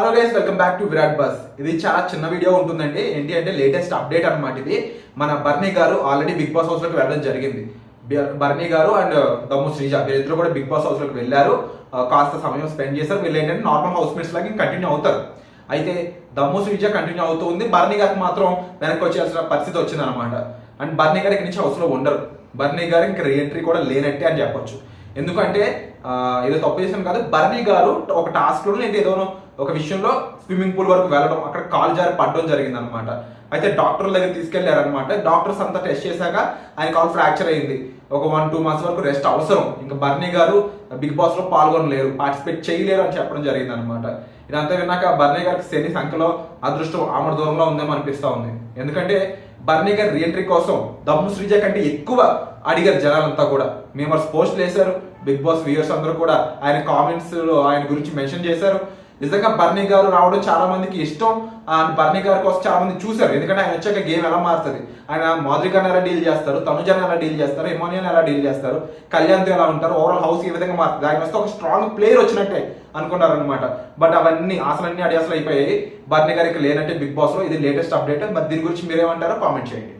Hello guys welcome back to Virat bus ఇది చాలా చిన్న వీడియో ఉంటుందండి. ఏంటి అంటే లేటెస్ట్ అప్డేట్ అనమాట ఇది. మన బర్నీ గారు ఆల్రెడీ బిగ్ బాస్ హౌస్లోకి వెళ్ళడం జరిగింది. బర్నీ గారు అండ్ uh, దమ్ము శ్రీజ వీరిద్దరు కూడా బిగ్ బాస్ హౌస్లోకి వెళ్ళారు. Uh, కాస్త సమయం స్పెండ్ చేశారు. వీళ్ళు ఏంటంటే నార్మల్ హౌస్ మేట్స్ లాగా కంటిన్యూ అవుతారు. అయితే దమ్ము శ్రీజ కంటిన్యూ అవుతూ ఉంది. బర్నీ గారికి మాత్రం వెనక్కి వచ్చేసిన పరిస్థితి వచ్చింది అనమాట అండ్ బర్నీ గారి ఇక్కడి నుంచి హౌస్లో ఉండరు. బర్నీ గారు ఇంకా రీఎంట్రీ కూడా లేనట్టే అని చెప్పొచ్చు. ఎందుకంటే uh, ఏదో తప్పు చేసాను కాదు. బర్నీ గారు ఒక టాస్క్లో ఏంటి ఏదో ఒక విషయంలో స్విమ్మింగ్ పూల్ వరకు వెళ్ళడం అక్కడ కాలు జారి పడడం జరిగింది అనమాట అయితే డాక్టర్ దగ్గర తీసుకెళ్ళారనమాట డాక్టర్స్ అంతా టెస్ట్ చేశాక ఆయన కాలు ఫ్రాక్చర్ అయింది. ఒక వన్ టూ మంత్స్ వరకు రెస్ట్ అవసరం. ఇంకా బర్నీ గారు బిగ్ బాస్లో పాల్గొనలేరు పార్టిసిపేట్ చేయలేరు అని చెప్పడం జరిగింది అనమాట ఇదంతా విన్నాక బర్నీ గారికి శని సంఖ్యలో అదృష్టం ఆమె దూరంలో ఉందేమో అనిపిస్తా ఉంది. ఎందుకంటే బర్నీ గారి రీఎంట్రీ కోసం దమ్ము శ్రీజ కంటే ఎక్కువ అడిగారు జనాలంతా కూడా. మేమర్స్ పోస్టులు వేశారు. బిగ్ బాస్ వ్యూయర్స్ అందరూ కూడా ఆయన కామెంట్స్లో ఆయన గురించి మెన్షన్ చేశారు. నిజంగా బర్నీ గారు రావడం చాలా మందికి ఇష్టం. అండ్ బర్నీ గారి కోసం చాలా మంది చూశారు. ఎందుకంటే ఆయన వచ్చాక గేమ్ ఎలా మారుతుంది? ఆయన మాధురికాన్ని ఎలా డీల్ చేస్తారు? తనుజాన్ని ఎలా డీల్ చేస్తారు? ఎమోనియాని ఎలా డీల్ చేస్తారు? కళ్యాణ్తో ఎలా ఉంటారు? ఓవరాల్ హౌస్ ఏ విధంగా మారుతుంది? ఆయన వస్తే ఒక స్ట్రాంగ్ ప్లేయర్ వచ్చినట్టే అనుకున్నారు అనమాట బట్ అవన్నీ ఆశలన్నీ అడియాసలు అయిపోయాయి. బర్నీ గారికి లేనట్టే బిగ్ బాస్లో ఇది లేటెస్ట్ అప్డేట్ మరి దీని గురించి మీరేమంటారో కామెంట్ చేయండి.